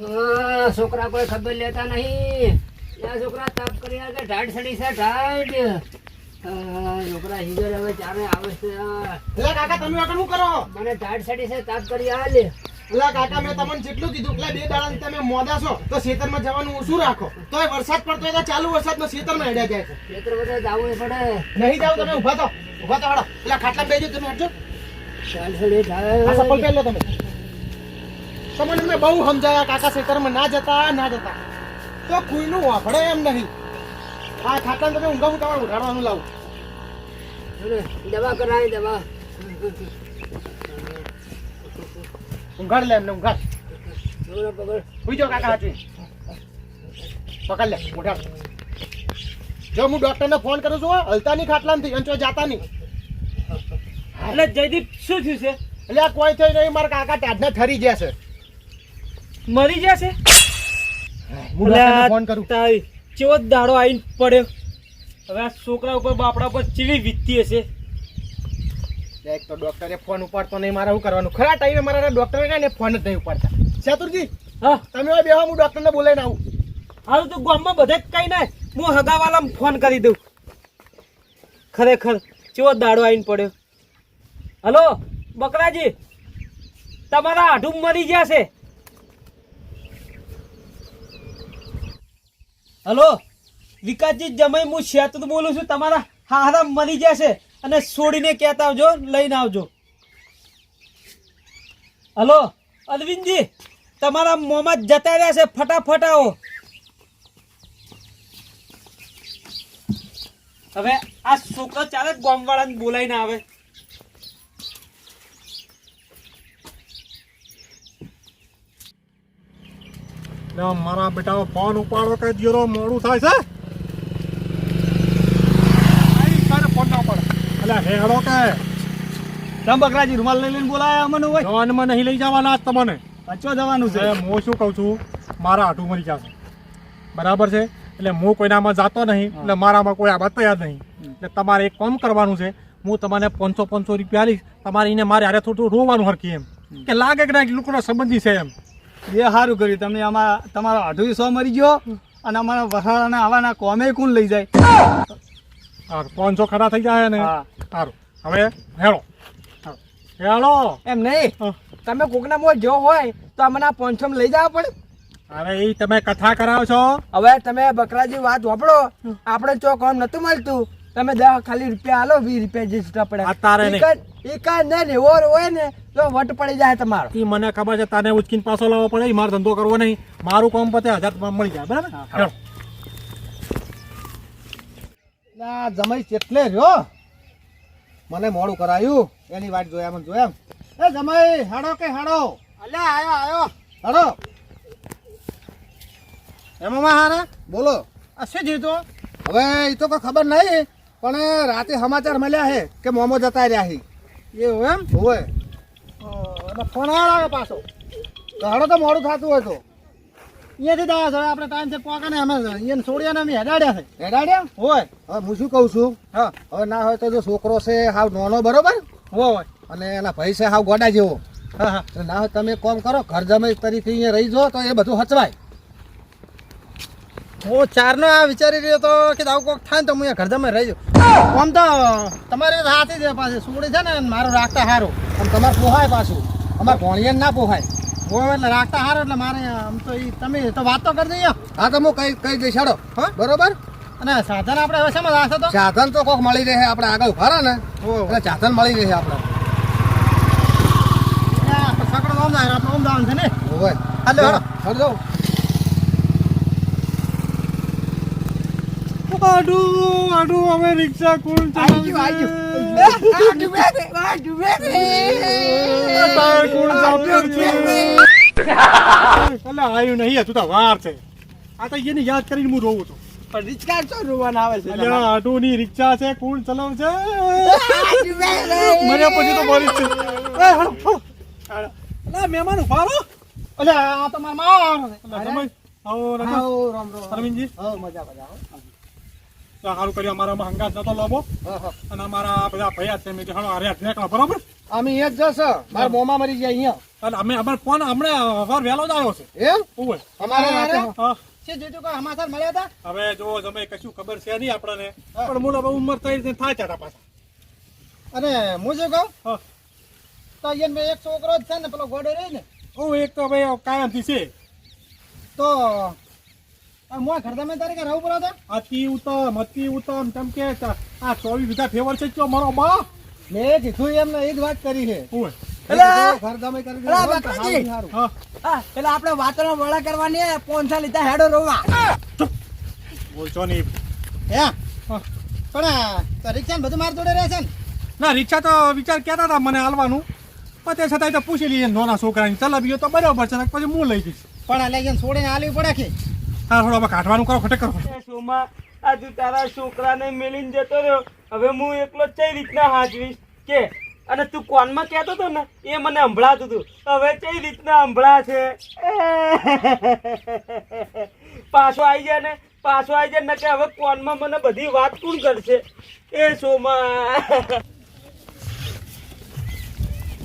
હા, છોકરા કોઈ ખબર લેતા નહીં. આ છોકરા તપ કરી કે ઢાઢ સડી છે ઢાઢ. છોકરા હિગર હવે ચારે આવે છે એલા કાકા તમે આગળ શું કરો? મને ઢાઢ સડી છે તાપ કરી આલે એટલે કાકા મેં તમને જેટલું કીધું પેલા બે દાડાથી તમે મોડા છો તો ખેતરમાં જવાનું ઓછું રાખો. તોય વરસાદ પડતો હોય તો ચાલુ વરસાદમાં ખેતરમાં હેડ્યા જાય છે. ખેતર બધા જવું પડે. નહીં જાવ તમે ઊભા તો ઊભા તો હાડો એટલે ખાટલા બેજો તમે હટજો ઢાઢ ચપ્પલ ઢાઢ પહેરલો તમે. તમને મેં બહુ સમજાયા કાકા ખેતરમાં ના જતા ના જતા. તો કોઈનું વાપડે એમ નહીં. આ ખાતા તમે ઊંઘા તમારે ઉઠાડવાનું લાવું. દવા કરાવી દવા. ઊંઘાડ લે એમને ઊંઘાડ. સુઈ જાઓ કાકા હાચવી પકડ લે ઉઠાડ. જો હું ડોક્ટરને ફોન કરું છું હલતા નહીં ખાટલામાંથી અંચો જાતા નહીં એટલે જયદીપ શું થયું છે? એટલે આ કોઈ થઈ નહીં મારા કાકા ટાઢને ઠરી ગયા છે. મરી જશે? ફોન કરું. ચેવો દાડો આવીને પડ્યો. હવે આ છોકરા ઉપર બાપડા ઉપર ચીવી વીતતી હશે. એક તો ડોક્ટરે ફોન ઉપાડતો નહીં મારે શું કરવાનું? ખરા ટાઈમે મારા ડોક્ટરે કાંઈ ફોન જ નહીં ઉપાડતા. ચાતુરજી હા? તમે બેહો હું ડોક્ટરને બોલાવીને આવું. હાલ તો ગામમાં બધે કઈ ના હું હગાવાલામાં ફોન કરી દઉં. ખરેખર ચેવો દાડો આવીને પડ્યો. હલો બકરાજી તમારા આઢું મરી ગયા છે. હલો? વિકાસજી, જમાઈ હું શેતું બોલું છું, તમારા હારા મરી જશે અને છોડીને કહેતા આવજો, લઈને આવજો. હલો? અરવિંદજી, તમારા મોંમાં જતા રહ્યા છે, ફટાફટ આવો. હવે આ છોકરો ચાલે ગામવાળાને બોલાવીને આવે. લે મારા બેટા ફોન ઉપાડો કે જીરો મોડું થાય છે? તારે ફોન ના ઉપાડો. અલ્યા હેડો કે. તમ બકરાજી રૂમાલ લઈ લઈને બોલાયા અમને હોય? જવાનમાં નહીં લઈ જવાના આજ તમને. પચવા જવાનું છે. હું શું કહું છું? મારા હાટું મરી જશે બરાબર છે? એટલે હું કોઈનામાં જતો નહીં એટલે મારામાં કોઈ આબાદ તૈયાર નહીં. એટલે તમારે એક કામ કરવાનું છે હું તમને પાંચસો પાંચસો રૂપિયા લઈશ તમારે એને મારે હારે થોડું રોવાનું હરકી એમ. કે લાગે કે ના લોકોના સંબંધી છે એમ. એ સારું કર્યું. તમે આમાં તમારો આઢું સો મરી ગયો અને અમારા વસાડાના આવાના કોમે કોણ લઈ જાય? પાંચસો ખરા થઈ જાય ને સારું હવે હેળો. હેળો. એમ નહીં? તમે કોકના મોં જો હોય તો અમને આ પંચમ લઈ જવા પડે. અરે એ તમે કથા કરાવો છો. હવે તમે બકરાજી વાત વાપરો. આપણે ચોક આમ નતું મળતું. તમે દસ ખાલી રૂપિયા આલો વીસ રૂપિયા જે છૂટા પડે તારે કાંઈ ને એવો હોય ને તો વટ પડી જાય તમારો. એ મને ખબર છે તને ઉચકીને પાછો લાવવો પડે મારો ધંધો કરવો નહીં. મારું કામ પતે હજાર રૂપિયા મળી જાય બરાબર? ના જમાઈ કેટલે રહ્યો? મને મોડું કરાયું. એની વાત જોયા મને જોયા એમ. એ જમાઈ હાડો કે હાડો? અલે આયો આયો. હાડો. એમાં હારા? બોલો. આ શું જીતો હવે એ તો કોઈ ખબર નહીં. પણ રાતે સમાચાર મળ્યા છે કે મોમો જતા રહ્યા છે. એવું એમ? હોય. એટલે ફોન આવ્યો પાછો. ઘણો તો મોડું થતું હોય તો. અહીંયાથી દવા છે આપણે ટાઈમ છે પોકા ને અમે અહીંયા છોડ્યા ને અમે હેડાડ્યા છે. હેડાડ્યા? હોય. હવે હું શું કહું છું? હા. હવે ના હોય તો જો છોકરો છે હાવ નોનો બરોબર? હોય અને એના ભાઈ છે હાવ ગોડા જેવો. હા હા. ના હોય તમે કામ કરો ઘર જમે તરીકે અહીંયા રહી જો તો એ બધું હચવાય. હું ચારનો આ વિચારી રહ્યો તો કે આવું કોક થાય ને તો હું અહીંયા ઘર જમાઈ રહી જાઉં. આમ તો તમારે હાથી છે પાછું. સુગડી છે ને મારું રાખતા સારું આમ તમારે પોહાય પાછું. અમારે ભોણીએ ના પોહાય. હોય એટલે રાખતા સારું એટલે મારે આમ તો તમે તો વાત તો કરી દઈએ. હા તો હું કઈ કઈ દઈશ. હાડો. બરોબર? અને સાધન આપણે હવે શેમાં રાખશે તો? સાધન તો કોક મળી રહે આપણે આગળ ઊભા ને. એટલે સાધન મળી રહે આપણે. સકડો ઓમ જાય આપણે ઓમ જવાનું છે ને? હોય. હાલો આડું આડું હવે રિક્ષા કોણ ચલાવશે? કોણ સાફ કરશે? આયું નહીં તું તો વાર છે આ તો એની યાદ કરીને હું રોવું છું પણ રિક્ષા ચો રોવાના આવે છે અલ્યા, આટુની રિક્ષા છે કોણ ચલાવશે મર્યા પછી તો જ છે હાલો. મહેમાન ઊભા રહો. અલ્યા આ તો માં આવો. આવો રામ રામ અરવિંદજી હા મજા મજા હો. તો સારું કરી અમારા હંગાત નતો લોબો હા હા. અને અમારા બધા ભૈયા છે મેં હાલો, હારે હાથ નીકળો, બરાબર? અમે એક જ જશે. મારા મોમાં મરી ગયા અહીંયા. અને અમે અમારે ફોન હમણાં વાર વહેલો જ આવ્યો છે. એમ? ઓવે અમારે જોઈતું કે સમાચાર મળ્યા હતા? હવે જો તમે કશું ખબર છે નહીં આપણને. પણ મૂળ હવે ઉંમર થઈ રીતે થાય છે પાછા. અને હું શું કહું? તો અહીંયા એક છોકરો જ છે ને પેલો ગોડો રહી ને. હું એક તો ભાઈ કાયમથી છે. તો મોં ઘરદામે તારીખે રહું પડો હતા અતિ ઉત્તમ અતિ ઉત્તમ તમ કે આ ચોવીસ વીઘા ફેવર છે મારો બા મેં કીધું એમને એ જ વાત કરી છે. એટલે? આપણે વાતનો વડા કરવાની પોનસા લીધા હેડો રોવા. બોલશો નહીં. હે? હા. પણ રિક્ષા ને બધું મારી જોડે રહેશે ને? ના રિક્ષા તો વિચાર કહેતા હતા મને હાલવાનું. પણ તે છતાંય તો પૂછી લઈએ નાના છોકરાની. ચલાવીએ તો બરાબર છે પછી હું લઈ જઈશ. પણ આ લઈ છોડીને હાલવી પડે કે? હા થોડું હવે કાઢવાનું કરો ખોટે કરો. એ આજુ તારા છોકરાને મેલીને જતો રહ્યો. હવે હું એકલો કઈ રીતના હાજવીશ કે? અને તું કોનમાં કહેતો હતો ને એ મને સંભળાતું હતું. હવે કઈ રીતના સંભળા છે? પાછો આવી જાય ને પાછો આવી જાય ને કે હવે કોનમાં મને બધી વાત કોણ કરશે? એ સોમા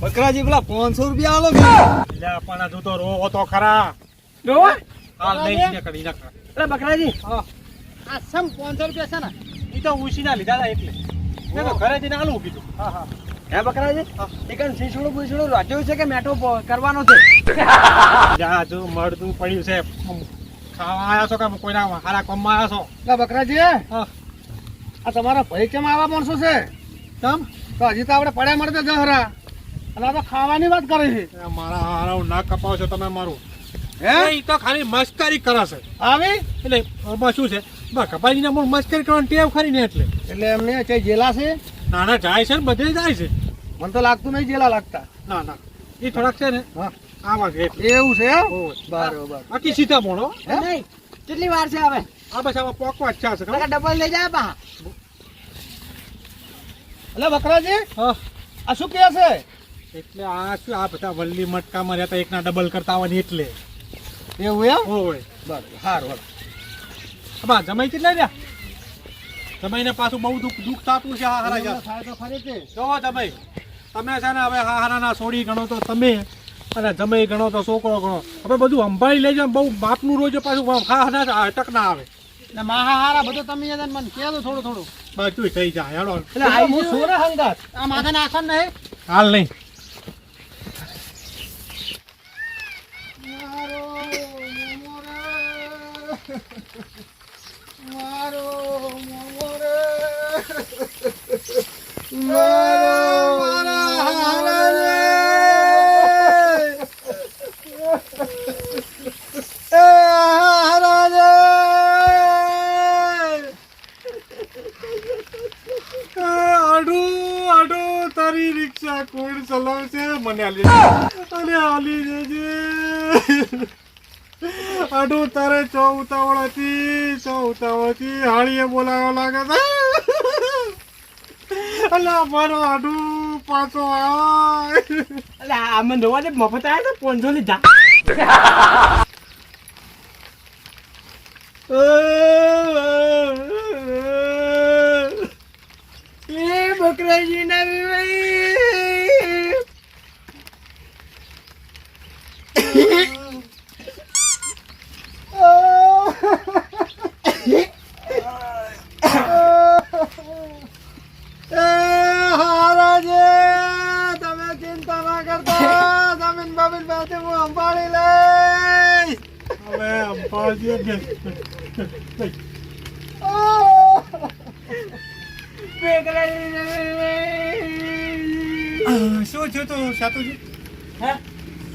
બકરાજી પેલા પાંચસો રૂપિયા આલો પણ હજુ તો રો તો ખરા. જોવા કરી નાખ એટલે બકરાજી આ સમ પાંચસો રૂપિયા છે ને એ તો ઉછીના લીધા હતા એટલે. મેં તો ઘરે જઈને હાલું કીધું. હા હા. હે બકરાજી એકન શીશડું બુશડું રાખ્યું છે કે મેઠો પ- કરવાનો છે? જા જો મળતું પડ્યું છે. ખાવા આવ્યા છો કે કોઈના હારા કોમમાં આવ્યા છો? એટલે બકરાજી હા. આ તમારા ભાઈ કેમ આવા માણસો છે? તમ તો હજી તો આપણે પડ્યા મળતે જહરા. અને આ તો ખાવાની વાત કરે છે. મારા હારા ના કપાવ છો તમે મારું. હે? એ તો ખાલી મસ્કરી કરે છે. આવી? એટલે આમાં શું છે? બા કપાજીને મૂળ મસ્કરી કરવાની ટેવ ખરી ને એટલે. એટલે એમને જેલા છે? નાના જાય છે ને બધે જાય છે. મને તો લાગતું નહીં જેલા લાગતા. ના ના. એ થોડાક છે ને હા. આમાં છે એવું છે. બરોબર. બાકી સીધા મોણો હે? નહીં કેટલી વાર છે હવે? આ બસ આમાં પોકવા જ છે ડબલ લઈ જાય પા એટલે બકરાજી? હા. આ શું કહે છે? એટલે આ શું આ બધા વલ્લી મટકામાં રહેતા એકના ડબલ કરતા હોય એટલે. એવું એમ? હોય બરાબર સારું આમાં જમાઈ કેટલા રહ્યા? જમાઈને પાછું બહુ દુઃખ દુઃખ થતું છે આ હારા થાય તો ખરી છે જોવો જમાઈ તમે છે ને હવે હા હારાના સોડી ગણો તો તમે અને જમાઈ ગણો તો છોકરો ગણો. હવે બધું સંભાળી લેજો બહુ બાપનું રોજ પાછું હા ના અટક ના આવે. ને માહા હારા બધું તમે મને કહે દો થોડું થોડું. બધું થઈ જાય હેડો. એટલે હું ને હંગાત? આ માથે નહીં? હાલ નહીં મારો મારો મોરે. મારો મારા હારા રે એ હારા રે આડું આડું તારી રિક્ષા કોણ ચલાવશે? મને આલી અને આલી દેજે. આડું તારે ચો ઉતાવળ હતી ચો ઉતાવળ હતી હાળીએ બોલાવા લાગે છે. અલા મારો આડું પાછો આય. એટલે આમે નવા જે મફત આવ્યા તો પોનસો લીધા. એ બકરાજી ના હારા તમે ચિંતા ના કરતા જમીન બમીન પાસે હું સંભાળી લઈ હવે અંબાજી શું થયું તું સાતુજી? હે?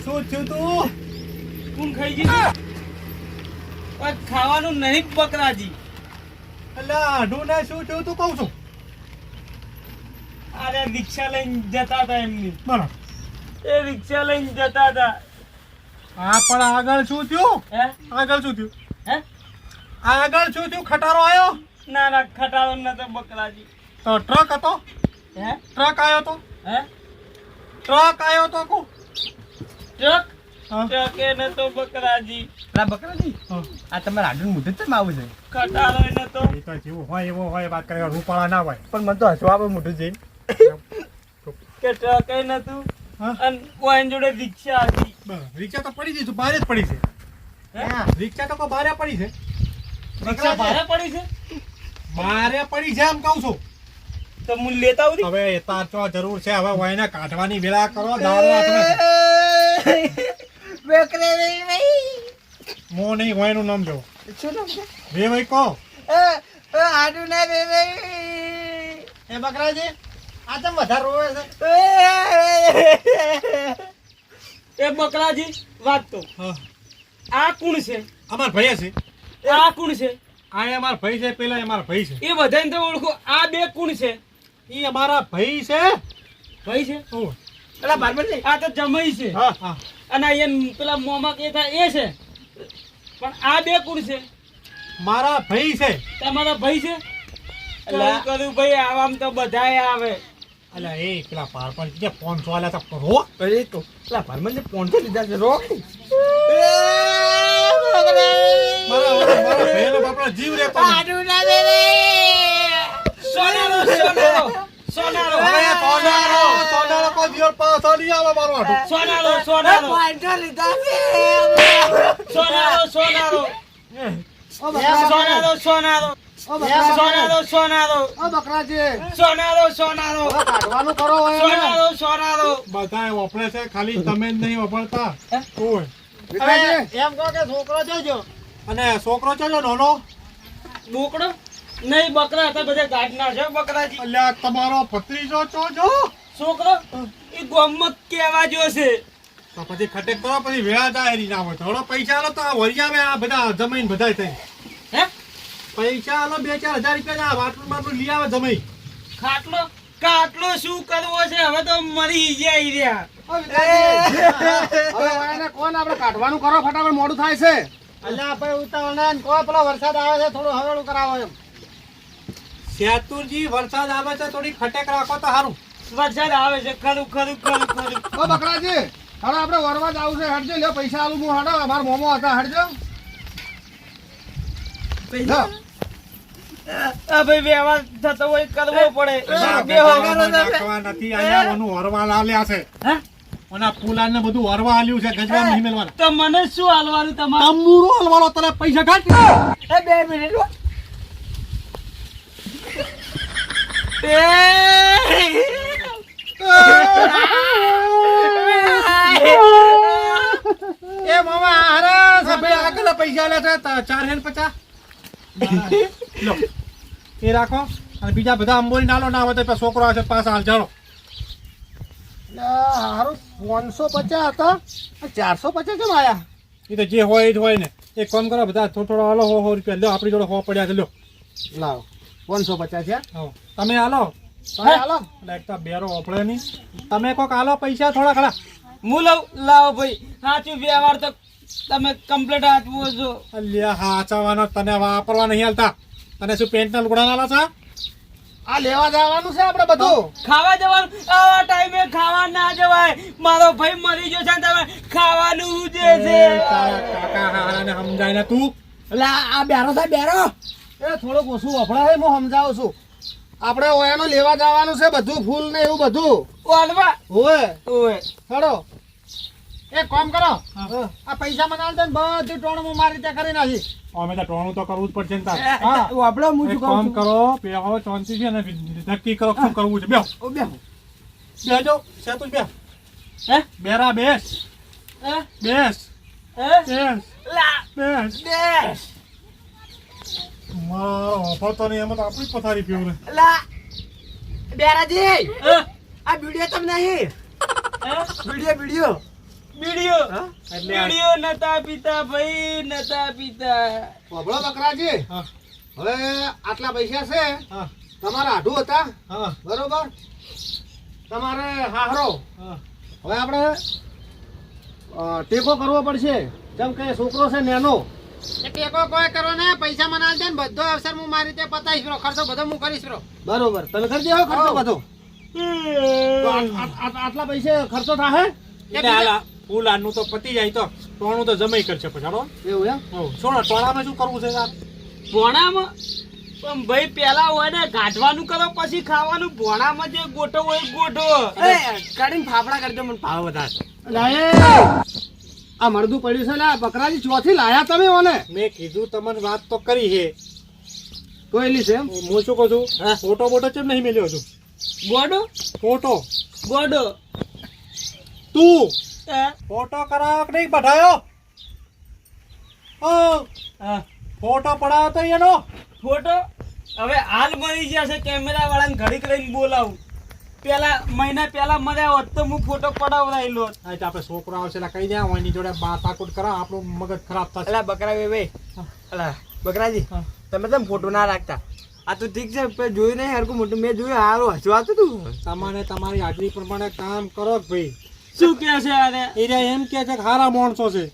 શું થયું તું? કોણ ખાઈ ગયું ખાવાનું નહીં બકરાજી એટલે આઢું ને શું થયું તું કહું છું? અરે રિક્ષા લઈને જતા હતા એમની. બરાબર. એ રિક્ષા લઈને જતા હતા. હા પણ આગળ શું થયું? હે? આગળ શું થયું? હે? આગળ શું થયું? ખટારો આવ્યો ના ના ખટારો નતો બકરાજી. તો ટ્રક હતો? હે? ટ્રક આવ્યો તો? હે? ટ્રક આવ્યો તો કો? ટ્રક. ટ્રકે નતો બકરાજી. પેલા બકરાજી હા. આ તમે આડું મોઢું જ આવું છે? ખટારો નતો. એ તો જેવું હોય એવો હોય વાત કરે રૂપાળા ના હોય. પણ મને તો હસવા આવે મોઢું જઈને કે ટ્રકે નતું. હા? અને કોઈ જોડે રિક્ષા હતી. રિક્ષા તો પડી છે બહાર જ પડી છે. રિક્ષા તો બહાર પડી છે. રિક્ષા ભારે પડી છે? બારે પડી છે એમ કહું છું. તો હું લેતા આવું હવે એ તાર તો જરૂર છે. હવે વાયને કાઢવાની વેળા કરો બેકરે નહીં ભાઈ. મો નહીં વાયનું નામ જો બે ભાઈ કહો. એ બકરાજી આ તો વધારે રોવે છે. એ બકરાજી વાત તો. હા. આ કોણ છે? અમાર ભાઈ છે. આ કોણ છે? આ અમાર ભાઈ છે પેલા એ અમારા ભાઈ છે. એ બધાને તો ઓળખો. આ બે કોણ છે? એ અમારા ભાઈ છે. ભાઈ છે? ઓ પેલા ભાઈ આ તો જમાઈ છે. હા. હા. અને એ પેલા મોમાં કે થાય એ છે. પણ આ બે કોણ છે? મારા ભાઈ છે. તમારા ભાઈ છે? એટલે કરું ભાઈ આવામ તો બધાય આવે. અલ્યા એ પેલા પારપણ કે પોનસો આલા તા કરો. અરે તો પેલા પારમણ ને પોનસો લીધા છે રોક મારા મારા ભેરો બાપડા જીવ રે પણ. આડુ ના દે રે. સોનારો સોનારો સોનારો. અરે સોનારો સોનારો. સોનારો સોનારો. ઓ બકરાજી સોનારો સોનારો. કાઢવાનું કરો સોનારો સોનારો. બધાએ વપરાય છે ખાલી તમે જ નહીં વપરતા. કોઈ એમ કહો કે છોકરો જોજો. અને છોકરો છે જો નાનો. બોકડો? નહીં બકરા હતા બધા ગાઢના છે બકરાજી. અલ્યા તમારો ભત્રીજો છો જો છોકરો? એ ગોમત કેવા જોશે? તો પછી ખટેક કરો પછી વેળા જાય ના હોય થોડો પૈસા લો તો આ વળી આ બધા જમીન બધાય થઈ. હે? પૈસા આલો બે ચાર હજાર રૂપિયા ના વાટલું બાટલું લઈ આવે જમાઈ. ખાટલો કાટલો શું કરવો છે? હવે તો મરી જાય રહ્યા. ઓ હવે કોણ આપણે કાઢવાનું કરો ફટાફટ મોડું થાય છે. અલ્યા આપણે ઉતાવળ ના પેલો વરસાદ આવે છે થોડું હવેલું કરાવો એમ. વરસાદ આવે છે થોડી ખટેક રાખો તો સારું વરસાદ આવે છે ખરું ખરું ખરું ખરું. ઓ બકરાજી હવે આપણે વરવા જ આવશે હટજો લ્યો પૈસા આલું હું હડો અમારા મોમો હતા હટજો. લ્યો. ભાઈ વ્યવહાર થતો હોય કરવો પડે. બે ગજવામાં નથી અહીંયા ઓનું વરવા લાવ્યા છે. હે? ને બધું આલ્યું છે ગજવા નહીં મેલવાના. તો મને શું હાલવાનું તમારું? તંબુરો હલવાલો તને પૈસા કાઢ. એ બે મિનિટ એ. મામા હારે હવે આગળ પૈસા લે છે? ચાર હેન પચાસ? લો. એ રાખો. અને બીજા બધા અંબોલી નાલો ના હોય તો છોકરો આવે છે પાછા હાલ. જાણો હારું. પાંચસો પચાસ હતા. ચારસો પચાસ કેમ આયા એ તો જે હોય એ જ હોય ને. એક કામ કરો બધા થોડો થોડો હાલો હો હો રૂપિયા. લો આપણી જોડે હો પડ્યા છે લો. લાવો. પાંચસો પચાસ છે? આવો. તમે હાલો. તમે હાલો. એટલે એક તો બેરો ઓપડે નહીં. તમે કોક હાલો પૈસા થોડા ખરા. હું લઉં. લાવો ભાઈ. સાચું વ્યવહાર તો તમે કમ્પ્લીટ આપવું છો. અલ્યા હાચવાનો તને વાપરવા નહીં હાલતા. તને શું પેન્ટ ના લુગડા નાલા છે? આ લેવા જવાનું છે આપણે બધું? ખાવા જવાનું. આવા ટાઈમે ખાવા ના જવાય. મારો ભાઈ મરી ગયો છે ને તમે ખાવાનું જે છે. કાકા હારાને સમજાય ને તું. એટલે આ બેરો થાય બેરો. એ થોડુંક ઓછું વફડા હું સમજાવું છું. આપણે ઓયાનો લેવા જવાનું છે બધું ફૂલ ને એવું બધું. ઓલવા? ઓય ઓય હેડો એક કામ કરો. આ પૈસા મને આલ દે ને બધું ટોણું હું મારી રીતે કરી નાખી. અમે તો ટોણું તો કરવું જ પડશે ને તારે. હા. આપણે હું શું કામ કરો બેહો શાંતિ છે ને નક્કી કરો શું કરવું છે. બેહો. બેહજો. સેતુ બે હે? બેરા બેસ. હે? બેસ. હે? બેસ. લા. બેસ. બેસ. મારો ઓફર તો નહીં એમાં તો આપણી જ પથારી પીવું ને બેરાજી હે? આ વીડિયો તમને નહીં વીડિયો વીડિયો. બીડીઓ બીડીઓ નતા પીતા ભાઈ નતા પીતા. પબળો બકરાજી. હા. હવે આટલા પૈસા છે. હા. તમારા આઢું હતા. હા. બરોબર? તમારે હાહરો. હા. હવે આપણે ટેકો કરવો પડશે. જેમ કે છોકરો છે નેનો. ટેકો કોઈ કરો ને પૈસા મને આલ દે ને બધો અવસર હું મારી રીતે પતાવીશ બરો ખર્ચો બધો હું કરીશ બરો બરોબર. તમે કરી દેવો ખર્ચો બધો. આટલા પૈસે ખર્ચો થાય એટલે હાલા ફૂલ આનું તો પતી જાય તો ટોણું તો જમાઈ કરશે પછી હાલો? એવું એમ? હો છોડો ટોણામાં શું કરવું છે સાહેબ ભોણામાં પણ ભાઈ પેલા હોય ને ગાંઠવાનું કરો પછી ખાવાનું. ભોણામાં જે ગોઠો હોય ગોઠો કાઢીને ફાફડા કરજો મને ભાવ વધારે આ મરદું પડ્યું છે ને આ બકરાજી ચોથી લાયા તમે ઓને? મેં કીધું તમને વાત તો કરી છે કોઈલી છે એમ? હું શું કહું છું? ફોટો બોટો કેમ નહીં મેલ્યો છું? ગોડો ફોટો. ગોડો તું. હે? ફોટો કરાવો કે નહીં? પઠાયો ઓ હા. ફોટો પડાવો તો એનો. ફોટો? હવે હાલ મળી ગયા છે કેમેરા વાળાને ઘડી કરીને બોલાવું. પેલા મહિના પેલા મને હોત તો હું ફોટો પડાવડાયેલો હા આપણે છોકરો આવશે એટલે કહી દે એની જોડે બાતાકુટ કરાવ આપણું મગજ ખરાબ થશે. એટલે બકરા બે ભાઈ અલા બકરાજી. તમે તમે ફોટો ના રાખતા. આ તો ઠીક છે પણ જોયું નહીં હરકું મોટું. મેં જોયું હારું હસવાતું તું. તમારે તમારી હાજરી પ્રમાણે કામ કરો ભાઈ? શું કે છે આને? એરે એમ કે છે કે હારા માણસો છે.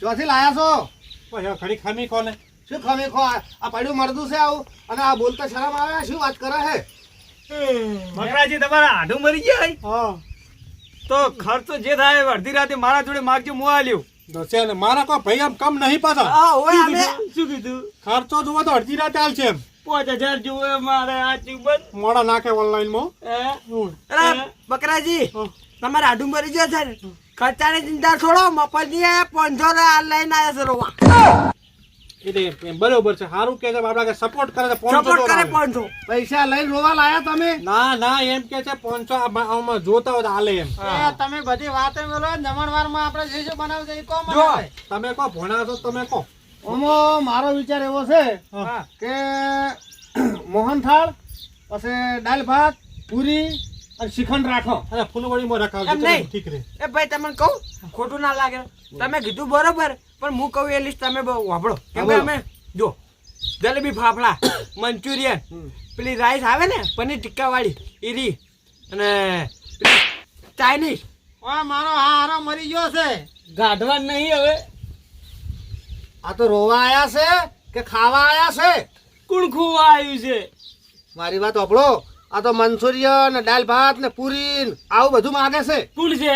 ચોથી લાયા છો? પછી ખરી ખામી કોને શું ખમી ખો? આ પડ્યું મરદું છે આવું? અને આ બોલતા શરમ આવે? શું વાત કરે છે? બકરાજી તમારા આઢું મરી ગયા? હા. તો ખર્ચો જે થાય અડધી રાતે મારા જોડે માગજો મો આલ્યો. દસે ને મારા કોઈ ભાઈ આમ કમ નહીં પાછા. હા ઓય અમે શું કીધું? ખર્ચો જોવો તો અડધી રાતે હાલ છે એમ. પાંચ હજાર જોવે મારે આ ચુબન મોડા નાખે ઓનલાઈનમાં. અરે બકરાજી હા. તમારે આડું મરી જાય છે ને? ખર્ચાની ચિંતા છોડો મફતની પાંચસો લઈને આવ્યા છે રોવા. એટલે બરોબર છે સારું કે છે આપડા કે સપોર્ટ કરે છે સપોર્ટ કરે પાંચસો. પૈસા લઈને રોવા લાયા તમે? ના ના એમ કે છે પાંચસો આમાં- જોતા હોય તો હાલે એમ. તમે બધી વાતે બોલો જમણવારમાં આપણે જે જે બનાવશે એ કોમ તમે કહો ભણા છો તમે કહો. ઓમો મારો વિચાર એવો છે હા. કે મોહનથાળ પછી દાલ ભાત પૂરી અને શ્રીખંડ રાખો. અરે ફૂલવડીમાં રખાવજો એમ નહીં. ઠીક રે એ ભાઈ તમને કહું ખોટું ના લાગે. તમે કીધું બરોબર પણ હું કહું એ લિસ્ટ તમે બહુ વાપરો. કેમ કે અમે જો જલેબી ફાફડા મંચુરિયન પેલી રાઈસ આવે ને પનીર ટિક્કા વાળી ઈરી અને ચાઇનીઝ ઓય મારો હારો મરી ગયો છે. ગાઢવા નહીં હવે. આ તો રોવા આયા છે કે ખાવા આયા છે? કોણ ખોવા આવ્યું છે. મારી વાત સાંભળો આ તો મંચુરિયન ને દાળ ભાત ને પૂરી ને આવું બધું માગે છે? કોણ છે.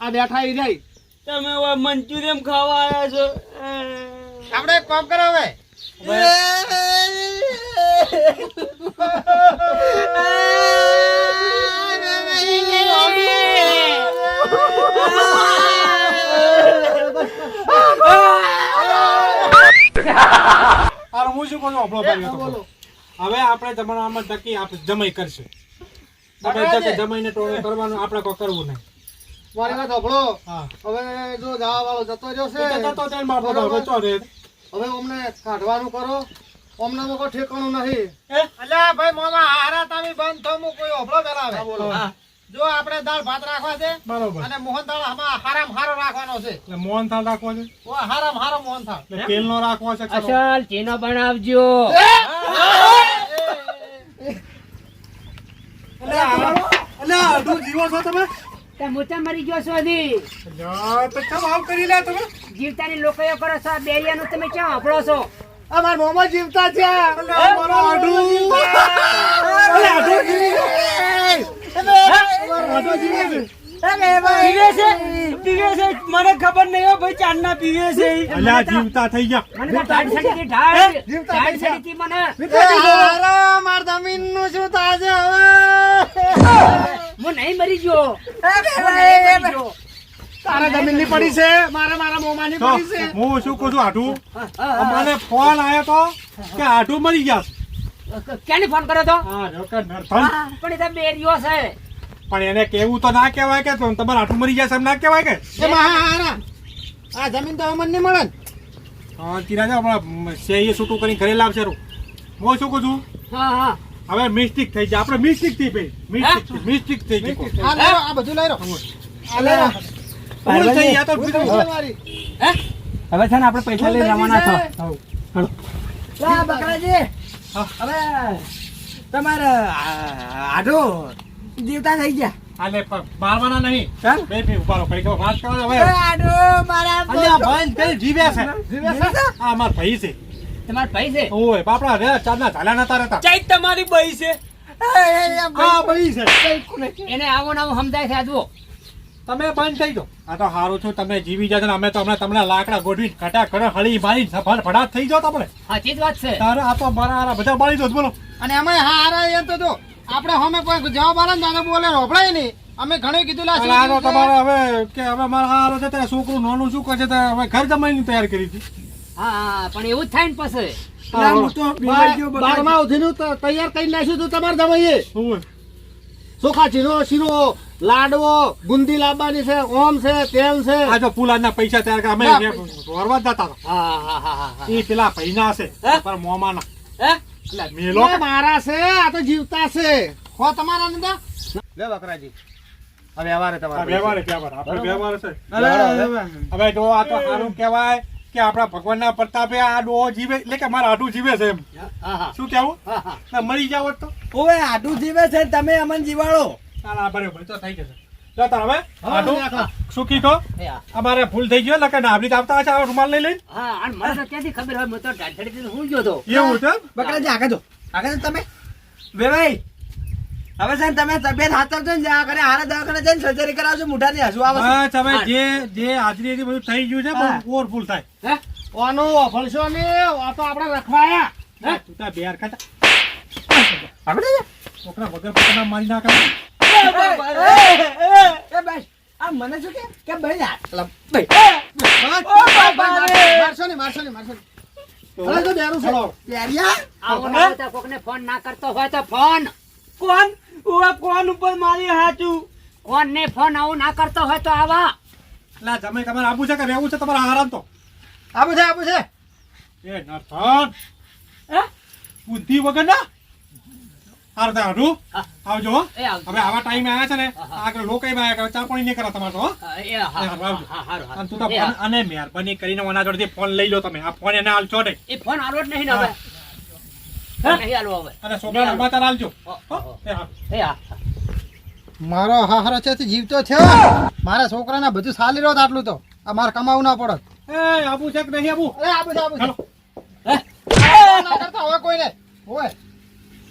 આ બેઠા આવી જાય. તમે હવે મંચુરિયન ખાવા આવ્યા છો. આપણે એક કામ કરો હવે. અરે હું શું કહું આપણો. હવે આપણે જમવામાં ટકી આપણે જમાઈ કરશે. તમે ટકે જમાઈને ટોળે કરવાનું આપણે કોઈ કરવું નહીં. મારી વાત સાંભળો. હવે જો જવા વાળો જતો રહ્યો છે જતો તેને બાપ દાદા હવે ચો રે. હવે અમને કાઢવાનું કરો. અમને મોકો ઠેકાણું નહીં. અલ્યા ભાઈ મોમાં હારા તમે બંધ થો હું કોઈ ઓભળો કરાવે જો આપણે દાળ ભાત રાખવા છે બરોબર. અને મોહન દાળ આમાં હારામ હારો રાખવાનો છે. એટલે મોહનથાળ રાખવો છે? ઓ હારામ હારો મોહન થાળ એટલે તેલનો રાખવો છે. અસલ ચીનો બનાવજો. એટલે આડું જીવો છો તમે? તે મોટા મરી ગયો છો હજી. તો કેમ આવ કરી લે તમે? જીવતાની લોકો કરો છો આ બેરિયાનું તમે ક્યાં આપણો છો? અમાર મોમો જીવતા છે. અમારો આડું. અરે આડું જીવી. આડું જીવે છે પીવે છે? પીવે છે? મને ખબર નહીં હો ભાઈ ચાંદના પીવે છે. જીવતા થઈ ગયા. મને મને માર જમીનનું શું હવે? હું નહીં મરી ગયો. તારા જમીનની પડી છે? મારે મારા મોમાં ની પડી છે? હું શું કહું છું. મને ફોન આવ્યો તો કે આઠું મરી ગયા છે. ક્યાંની ફોન કર્યો તો. પણ એ તો બેરિયો છે. પણ એને કેવું તો ના કહેવાય કે તમ- તમારે આઠું મરી ગયા છે એમ ના કહેવાય કે? હા આ જમીન તો અમને નહીં મળે હા તીરા હમણાં શેઈએ છૂટું કરીને ઘરે લાવશે રૂ. હું શું કહું છું? હા હા. હવે મિસ્ટેક થઈ જાય આપણે મિસ્ટેક થઈ ભાઈ. મિસ્ટેક મિસ્ટેક થઈ ગઈ. આ લઈ આ બધું લઈ લો. આ લઈ ભૂલ થઈ આ તો બીજું થઈ હવે છે ને આપણે પૈસા લઈને રવાના છો. હઉ. લા બકરાજી. હા. હવે તમારે આડો જીવતા થઈ ગયા. આલે મારવાના નહીં. ચાલ. બે બે ઊભા રહો કઈ વાત કરો હવે. આડો મારા અલ્યા ભાઈ જીવે છે? જીવે છે? આ માર ભાઈ છે. તમારા ભાઈ છે? ઓય બાપડા રે ચાંદના ઝાલા નતા રહેતા. ચાઈ તમારી બઈ છે. આ ભાઈ છે. એને આવો સમજાય છે તમે બંધ થઈ જાઓ. આ તો સારું છું તમે જીવી ને અમે તો હમણાં તમને લાકડા ગોઠવી ઘટા ઘરે હળી મારી સફળ ફડાટ થઈ જાવ આપણે સાચી જ વાત છે. તારે આ તો મારા હારા બધા બાળી દો બોલો. અને અમે હા હારા એમ તો જો. આપણે હમે કોઈ જવાબ આલે ને દાદા બોલે રોપડાય નહીં. અમે ઘણે કીધું લા અને આ તમારે હવે કે હવે મારા આ છે ત્યાં છોકરું નોનું શું કરશે તો હવે ઘર જમાઈની તૈયાર કરી હતી હા હા પણ એવું જ થાય ને પછી. બારમા સુધીનું તૈયાર કરી નાખ્યું તું તમારે જમાઈએ. ચોખા ચીરો શીરો લાડવો બુંદી લાવવાની છે ઓમ છે તેલ છે. આ જો પુલાના પૈસા તૈયાર કરે અમે વરવા જતા હા હા હા હા હા. એ પેલા પૈના છે? પર મોમાના હે? મેલો? મારા છે આ તો જીવતા છે. હો તમારા નંદા? લે બકરાજી. હવે વ્યવહારે આ વ્યવહાર વ્યવહાર. આપણે વ્યવહાર છે. હવે જો આ તો સારું કહેવાય કે આપણા ભગવાનના પ્રતાપે આ ડોહો જીવે એટલે કે મારા આડું જીવે છે એમ. શું કેવું હા હા. મરી જાવ તો. ઓવે આડું જીવે છે તમે અમને જીવાડો ચાલ બરાબર તો થઈ જશે જો તાર હવે. હા, આટું રાખો. સુખી તો અમારે ભૂલ થઈ ગયો એટલે કે આવતા હશે આ રૂમાલ લઈ લઈને? હા અને મને તો ક્યાંથી ખબર હોય? મેં તો ઢાઢડી હું ગયો તો. એવું છે? બકરાજી આગળ જો. આગળ તમે. બે ભાઈ. હવે છે તમે તબિયત હાથવજો ને જ્યાં કરે હારા દવાખાને જઈને સર્જરી કરાવજો મોઢાની હસુ આવે તમે જે જે હાજરી હતી બધું થઈ ગયું છે હા. ઓવરફુલ થાય. ઓનું અફળશો ને આ તો આપણે રખવાયા હે? તું તાર બેર ખાતા. છોકરા વગર પોતાના મારી નાખે. મને શું કે કે ભાઈ આ ભાઈ. મારશો ને મારશો ને મારશો ને તો બેરું છે ચલો આવો ના કોકને ફોન ના કરતો હોય તો ફોન કોણ ઓવે કોણ ઉપર મારી હાચું કોણ ને ફોન આવું ના કરતો હોય તો આવા એટલે તમે તમારે આબુ છે કે રહેવું છે તમારે આરામ તો આબુ છે આબુ છે એ નથન હે બુદ્ધિ વગર ના હારું તાર હારું હા. આવજો હો. એ આવજો. હવે આવા ટાઈમે આવ્યા છે ને હા, હા. આગળ આવ્યા ચા પાણી નહીં કરા તમારે તો હો. હા, એ હા, હા, એ આવજો. હા, હારું, અને તું તો ફોન અને મહેરબાની કરીને ઓના જોડેથી ફોન લઈ લો તમે આ ફોન એને આલશો નહીં એ ફોન આલો જ નહીં ને હવે હા. નહીં આલો હવે અને છોકરાને સમાચાર આલજો હો, હો? હો. એ હા. એ હા મારો હાહરો છે તે જીવતો છે મારા છોકરાને બધું સાલી રહ્યો આટલું તો આ મારે કમાવું ના પડત એ આબુ છે કે નહીં આબુ અરે આબુ આબુ છે ના કરતા હવે કોઈને હોય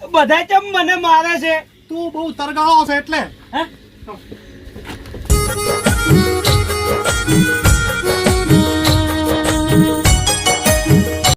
બધા ચમ મને મારે છે? તું બહુ તરગાળો છે એટલે. હે?